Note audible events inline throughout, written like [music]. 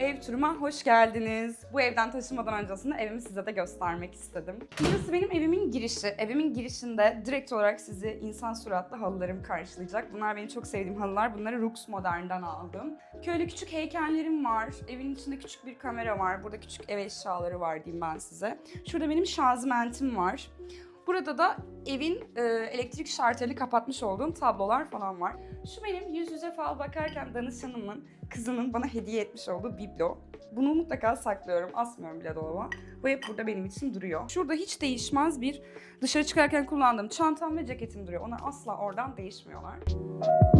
Ev turuma hoş geldiniz. Bu evden taşınmadan öncesinde evimi size de göstermek istedim. Burası benim evimin girişi. Evimin girişinde direkt olarak sizi insan suratlı halılarım karşılayacak. Bunlar benim çok sevdiğim halılar. Bunları Rux Modern'den aldım. Köylü küçük heykellerim var. Evin içinde küçük bir kamera var. Burada küçük ev eşyaları var diyeyim ben size. Şurada benim şazimentim var. Burada da evin e, elektrik şartelini kapatmış olduğum tablolar falan var. Şu benim yüz yüze fal bakarken danışanımın, kızının bana hediye etmiş olduğu biblo. Bunu mutlaka saklıyorum, asmıyorum bile dolaba. Bu hep burada benim için duruyor. Şurada hiç değişmez bir dışarı çıkarken kullandığım çantam ve ceketim duruyor. Onlar asla oradan değişmiyorlar. Şimdi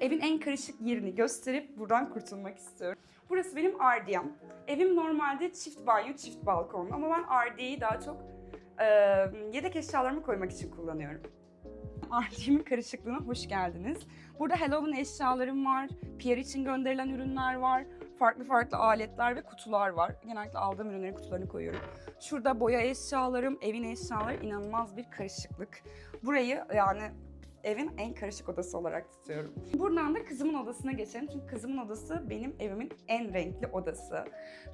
evin en karışık yerini gösterip buradan kurtulmak istiyorum. Burası benim ardiyam. Evim normalde çift banyo, çift balkonlu ama ben ardiyeyi daha çok e, yedek eşyalarımı koymak için kullanıyorum. Ardiyemin karışıklığına hoş geldiniz. Burada Halloween eşyalarım var, PR için gönderilen ürünler var, farklı farklı aletler ve kutular var. Genellikle aldığım ürünlerin kutularını koyuyorum. Şurada boya eşyalarım, evin eşyaları inanılmaz bir karışıklık. Burayı yani evin en karışık odası olarak tutuyorum. Buradan da kızımın odasına geçelim. Çünkü kızımın odası benim evimin en renkli odası.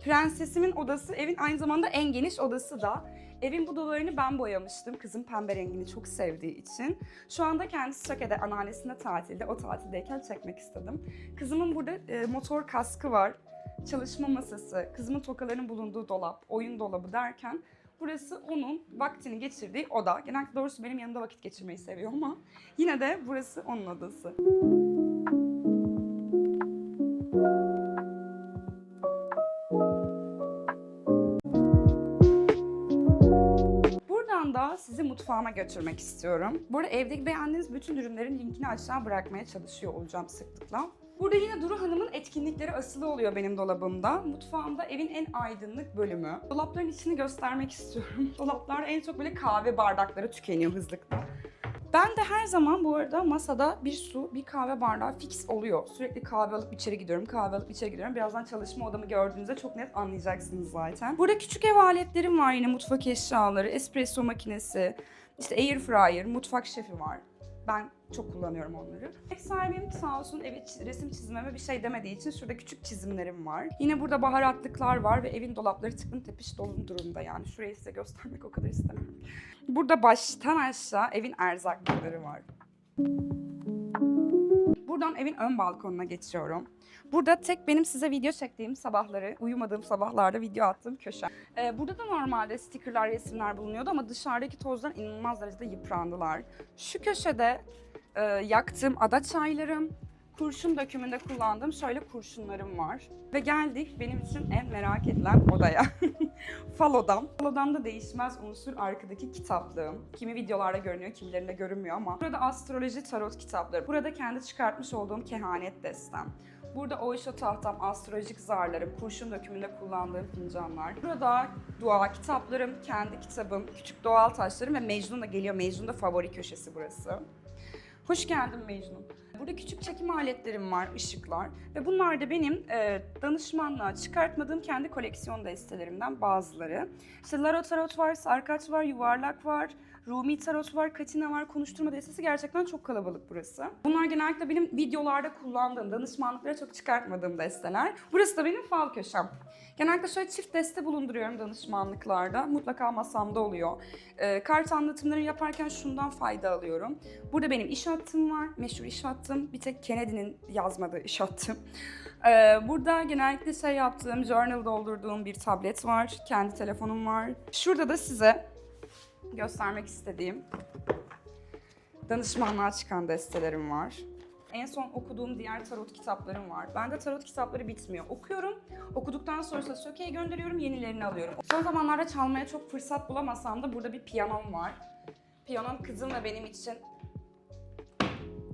Prensesimin odası evin aynı zamanda en geniş odası da. Evin bu duvarını ben boyamıştım. Kızım pembe rengini çok sevdiği için. Şu anda kendisi Söke'de anneannesinde tatilde. O tatildeyken çekmek istedim. Kızımın burada e, motor kaskı var. Çalışma masası, kızımın tokalarının bulunduğu dolap, oyun dolabı derken Burası onun vaktini geçirdiği oda. Genellikle doğrusu benim yanımda vakit geçirmeyi seviyor ama yine de burası onun odası. Da sizi mutfağıma götürmek istiyorum. Burada evdeki beğendiğiniz bütün ürünlerin linkini aşağı bırakmaya çalışıyor olacağım sıklıkla. Burada yine Duru Hanım'ın etkinlikleri asılı oluyor benim dolabımda. Mutfağımda evin en aydınlık bölümü. Dolapların içini göstermek istiyorum. [laughs] Dolaplarda en çok böyle kahve bardakları tükeniyor hızlıkla. Ben de her zaman bu arada masada bir su, bir kahve bardağı fix oluyor. Sürekli kahve alıp içeri gidiyorum, kahve alıp içeri gidiyorum. Birazdan çalışma odamı gördüğünüzde çok net anlayacaksınız zaten. Burada küçük ev aletlerim var yine mutfak eşyaları, espresso makinesi, işte air fryer, mutfak şefi var. Ben çok kullanıyorum onları. Ev sahibim sağ olsun eve çi- resim çizmeme bir şey demediği için şurada küçük çizimlerim var. Yine burada baharatlıklar var ve evin dolapları tıklım tepiş dolu durumda yani. Şurayı size göstermek o kadar istemiyorum. Burada baştan aşağı evin erzakları var. Buradan evin ön balkonuna geçiyorum. Burada tek benim size video çektiğim sabahları, uyumadığım sabahlarda video attığım köşe. Ee, burada da normalde stickerlar, resimler bulunuyordu ama dışarıdaki tozdan inanılmaz derecede yıprandılar. Şu köşede e, yaktığım ada çaylarım, kurşun dökümünde kullandığım şöyle kurşunlarım var. Ve geldik benim için en merak edilen odaya. [laughs] Fal odam. Fal odamda değişmez unsur arkadaki kitaplığım. Kimi videolarda görünüyor, kimilerinde görünmüyor ama. Burada astroloji tarot kitapları. Burada kendi çıkartmış olduğum kehanet destem. Burada Oysho tahtam, astrolojik zarlarım, kurşun dökümünde kullandığım fincanlar. Burada dua kitaplarım, kendi kitabım, küçük doğal taşlarım ve Mecnun da geliyor. Mecnun da favori köşesi burası. Hoş geldin Mecnun. Burada küçük çekim aletlerim var, ışıklar ve bunlar da benim e, danışmanlığa çıkartmadığım kendi koleksiyon destelerimden bazıları. İşte Laro Tarot var, Sarkaç var, Yuvarlak var, Rumi Tarot var, Katina var, Konuşturma destesi gerçekten çok kalabalık burası. Bunlar genellikle benim videolarda kullandığım, danışmanlıklara çok çıkartmadığım desteler. Burası da benim fal köşem. Genellikle şöyle çift deste bulunduruyorum danışmanlıklarda. Mutlaka masamda oluyor. E, kart anlatımları yaparken şundan fayda alıyorum. Burada benim iş hattım var, meşhur iş hattım. Bir tek Kennedy'nin yazmadığı iş hattım. Ee, burada genellikle şey yaptığım, journal doldurduğum bir tablet var. Kendi telefonum var. Şurada da size göstermek istediğim danışmanlığa çıkan destelerim var. En son okuduğum diğer tarot kitaplarım var. Bende tarot kitapları bitmiyor. Okuyorum. Okuduktan sonra Söke'ye gönderiyorum, yenilerini alıyorum. Son zamanlarda çalmaya çok fırsat bulamasam da burada bir piyanom var. Piyanom kızım ve benim için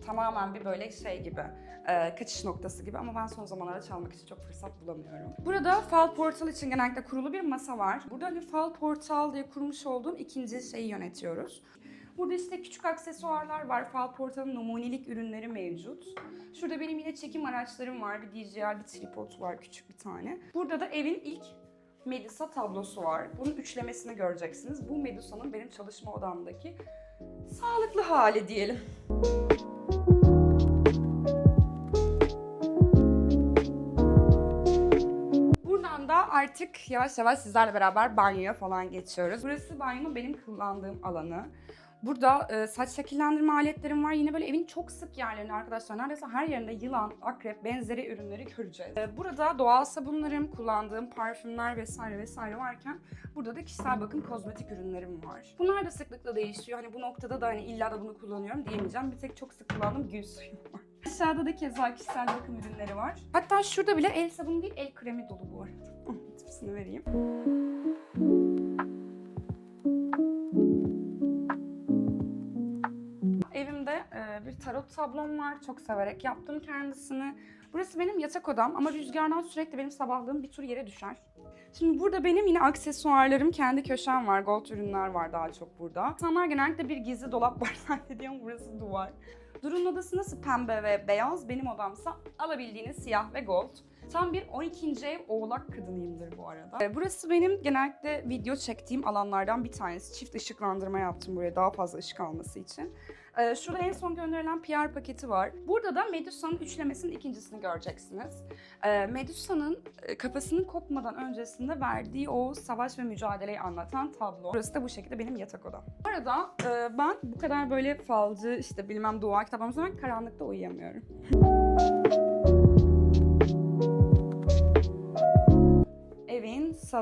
tamamen bir böyle şey gibi, e, kaçış noktası gibi ama ben son zamanlarda çalmak için çok fırsat bulamıyorum. Burada Fal Portal için genellikle kurulu bir masa var. Burada hani Fal Portal diye kurmuş olduğum ikinci şeyi yönetiyoruz. Burada işte küçük aksesuarlar var. Fal Portal'ın numunelik ürünleri mevcut. Şurada benim yine çekim araçlarım var. Bir DJI, bir tripod var küçük bir tane. Burada da evin ilk Medusa tablosu var. Bunun üçlemesini göreceksiniz. Bu Medusa'nın benim çalışma odamdaki sağlıklı hali diyelim. Artık yavaş yavaş sizlerle beraber banyoya falan geçiyoruz. Burası banyonun benim kullandığım alanı. Burada e, saç şekillendirme aletlerim var. Yine böyle evin çok sık yerlerinde arkadaşlar. Neredeyse her yerinde yılan, akrep, benzeri ürünleri göreceğiz. E, burada doğal sabunlarım, kullandığım parfümler vesaire vesaire varken burada da kişisel bakım kozmetik ürünlerim var. Bunlar da sıklıkla değişiyor. Hani bu noktada da hani illa da bunu kullanıyorum diyemeyeceğim. Bir tek çok sık kullandığım gül suyu var. [laughs] Aşağıda da keza kişisel bakım ürünleri var. Hatta şurada bile el sabunu değil el kremi dolu bu arada. [laughs] Tipsini vereyim. Evimde e, bir tarot tablom var. Çok severek yaptım kendisini. Burası benim yatak odam ama rüzgardan sürekli benim sabahlığım bir tur yere düşer. Şimdi burada benim yine aksesuarlarım, kendi köşem var. Gold ürünler var daha çok burada. İnsanlar genellikle bir gizli dolap [laughs] var zannediyor ama burası duvar. Durun odası nasıl pembe ve beyaz, benim odamsa alabildiğiniz siyah ve gold. Tam bir 12. ev oğlak kadınıyımdır bu arada. Ee, Burası benim genellikle video çektiğim alanlardan bir tanesi. Çift ışıklandırma yaptım buraya daha fazla ışık alması için. Ee, Şurada en son gönderilen PR paketi var. Burada da Medusa'nın üçlemesinin ikincisini göreceksiniz. Ee, Medusa'nın e, kafasının kopmadan öncesinde verdiği o savaş ve mücadeleyi anlatan tablo. Burası da bu şekilde benim yatak odam. Bu arada e, ben bu kadar böyle falcı işte bilmem dua kitaplarım zaman karanlıkta uyuyamıyorum.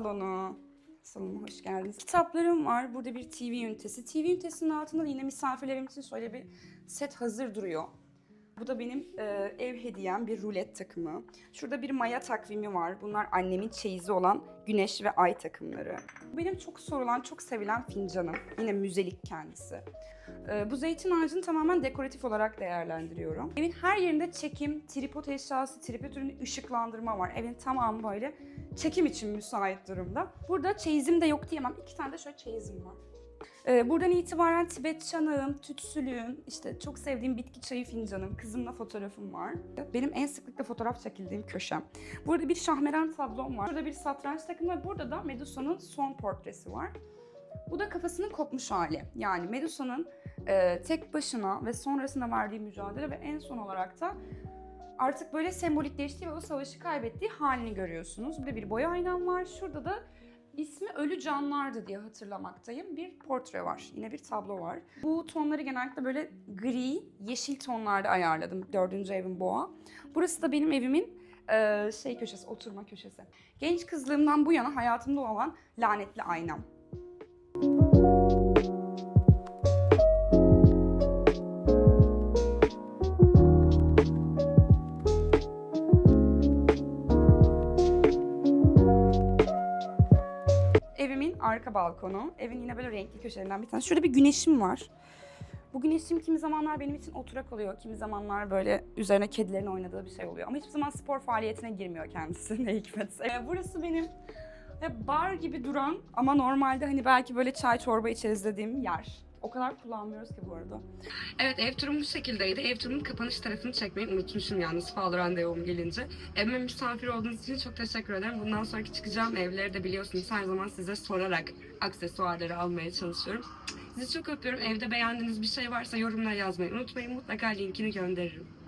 Salonu. Salonuma hoş geldiniz. Kitaplarım var. Burada bir TV ünitesi. TV ünitesinin altında da yine misafirlerim için şöyle bir set hazır duruyor. Bu da benim e, ev hediyem bir rulet takımı. Şurada bir maya takvimi var. Bunlar annemin çeyizi olan güneş ve ay takımları. Benim çok sorulan, çok sevilen fincanım. Yine müzelik kendisi. E, bu zeytin ağacını tamamen dekoratif olarak değerlendiriyorum. Evin her yerinde çekim, tripod eşyası, tripod ürünü, ışıklandırma var. Evin tamamı böyle çekim için müsait durumda. Burada çeyizim de yok diyemem. İki tane de şöyle çeyizim var. Ee, buradan itibaren Tibet çanağım, tütsülüğüm, işte çok sevdiğim bitki çayı fincanım, kızımla fotoğrafım var. Benim en sıklıkla fotoğraf çekildiğim köşem. Burada bir şahmeran tablom var. Burada bir satranç takımı ve burada da Medusa'nın son portresi var. Bu da kafasının kopmuş hali. Yani Medusa'nın e, tek başına ve sonrasında verdiği mücadele ve en son olarak da artık böyle sembolikleştiği ve o savaşı kaybettiği halini görüyorsunuz. Burada bir boya aynam var. Şurada da ismi Ölü Canlardı diye hatırlamaktayım. Bir portre var. Yine bir tablo var. Bu tonları genellikle böyle gri, yeşil tonlarda ayarladım. Dördüncü evim boğa. Burası da benim evimin e, şey köşesi, oturma köşesi. Genç kızlığımdan bu yana hayatımda olan lanetli aynam. Balkonu. Evin yine böyle renkli köşelerinden bir tanesi. Şurada bir güneşim var. Bu güneşim kimi zamanlar benim için oturak oluyor. Kimi zamanlar böyle üzerine kedilerin oynadığı bir şey oluyor. Ama hiçbir zaman spor faaliyetine girmiyor kendisi [laughs] ne hikmetse. Ee, burası benim e, bar gibi duran ama normalde hani belki böyle çay çorba içeriz dediğim yer. O kadar kullanmıyoruz ki bu arada. Evet ev turum bu şekildeydi. Ev turumun kapanış tarafını çekmeyi unutmuşum yalnız fal randevum gelince. Evime misafir olduğunuz için çok teşekkür ederim. Bundan sonraki çıkacağım evleri de biliyorsunuz her zaman size sorarak aksesuarları almaya çalışıyorum. Sizi çok öpüyorum. Evde beğendiğiniz bir şey varsa yorumlara yazmayı unutmayın. Mutlaka linkini gönderirim.